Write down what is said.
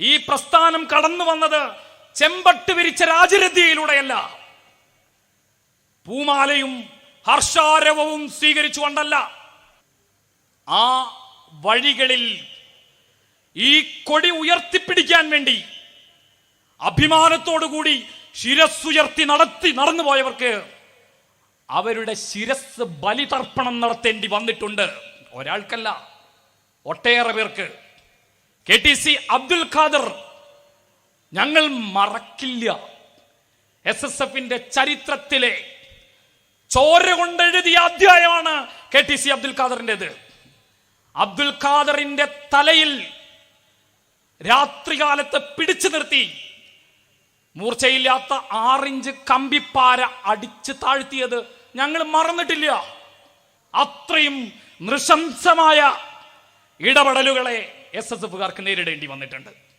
ഈ പ്രസ്ഥാനം കടന്നു വന്നത് ചെമ്പട്ട് വിരിച്ച രാജരഥിയിലൂടെയല്ല പൂമാലയും ഹർഷാരവവും സ്വീകരിച്ചുകൊണ്ടല്ല. ആ വഴികളിൽ ഈ കൊടി ഉയർത്തിപ്പിടിക്കാൻ വേണ്ടി അഭിമാനത്തോടുകൂടി ശിരസ്സുയർത്തി നടത്തി പോയവർക്ക് അവരുടെ ശിരസ് ബലിതർപ്പണം നടത്തേണ്ടി വന്നിട്ടുണ്ട്. ഒരാൾക്കല്ല ഒട്ടേറെ പേർക്ക്. K T C Abdul Khader. ഞങ്ങൾ മറക്കില്ല. എസ് എസ് എഫിന്റെ ചരിത്രത്തിലെ ചോര കൊണ്ടെഴുതിയ അധ്യായമാണ് കെ ടി സി അബ്ദുൽ ഖാദറിന്റെത് അബ്ദുൽ ഖാദറിന്റെ തലയിൽ രാത്രികാലത്ത് പിടിച്ചു നിർത്തി. മൂർച്ചയില്ലാത്ത ആറിഞ്ച് കമ്പിപ്പാര അടിച്ച് താഴ്ത്തിയത് ഞങ്ങൾ മറന്നിട്ടില്ല. അത്രയും നൃശംസമായ ഇടപെടലുകളെ എസ് എസ് എഫുകാർക്ക് നേരിടേണ്ടി വന്നിട്ടുണ്ട്.